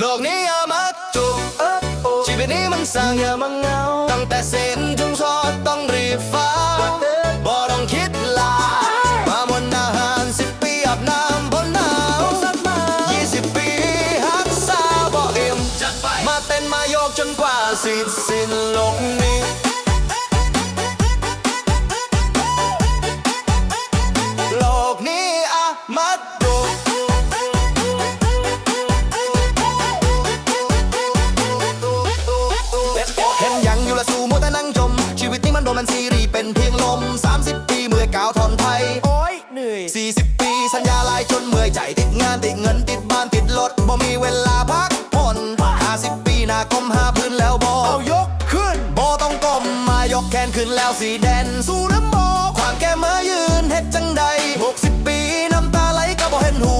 โลกนี้อย่ามาจุกชีวิตนี้มันสร้างอย่ามาเหงา ตั้งแต่เส้นถึงซอดต้องรีบฟ้าบ่ต้องคิดลา มามนอาหารสิบปีอาบน้ำบนหนาวยี่สิบปีหักษาบ่อิ่มมาเต้นมาโยกจนกว่าสิ้นสิ้นโลกนี้โลกนี้อะมาดู มันซีรีส์เป็นเพียงลม 30 ปีเมื่อกาวทอนไทย โอ้ยเหนื่อย 40 ปีสัญญาลายจนเมื่อยใจติดงานติดเงินติดบ้านติดรถบ่มีเวลาพักผ่อน50 ปีหน้าก้มหาพื้นแล้วบ่เอายกขึ้นบ่ต้องก้มมายกแขนขึ้นแล้วสีแดนสู้น้ำบ่ความแก่เมื่อยืนเฮ็ดจังใด 60 ปีน้ำตาไหลก็บ่เห็นหู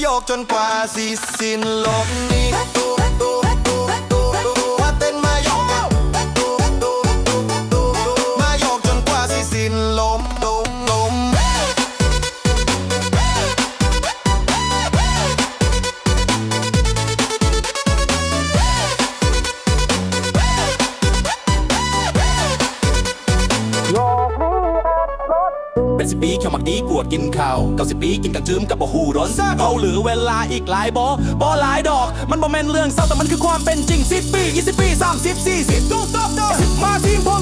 โยกจนกว่าสิสิ้นลมนี้ เป็นสิบปีเขียวหมักดีกวดกินข้าวเก้าสิบปีกินกระจืมกับบ่หูร้อนเอาหรือเวลาอีกหลายบอบอหลายดอก มันบ่แม่นเรื่องเศร้าแต่มันคือความเป็นจริงสิบปียี่สิบปีสามสิบสี่สิบดูสอบดูสิบมาทีมพงส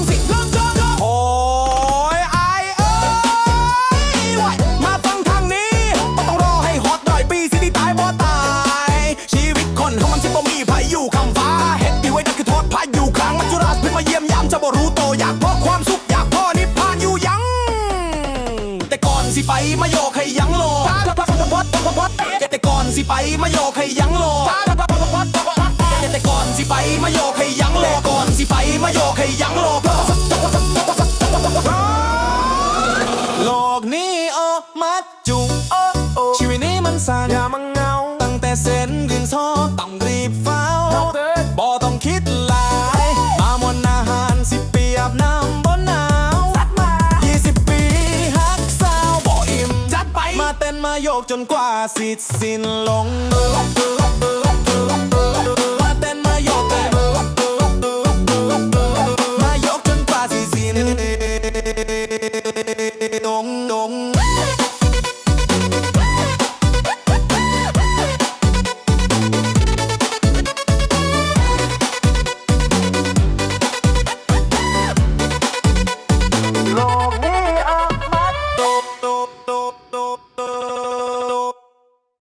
ิเริ่ม สิไปมาโยกให้ยังโลแต่ก่อนสิไปมาโยกให้ยังโลแต่ก่อนสิไปมาโยกให้ยังโลก่อนสิไปมาโยกให้ยังโลโลกนี้โอมัดจุงโอชีวิตนี้มันสั้นอย่ามาเงาตั้งแต่เส้นดินซอ โยกจนกว่าสิสิ้นลงมา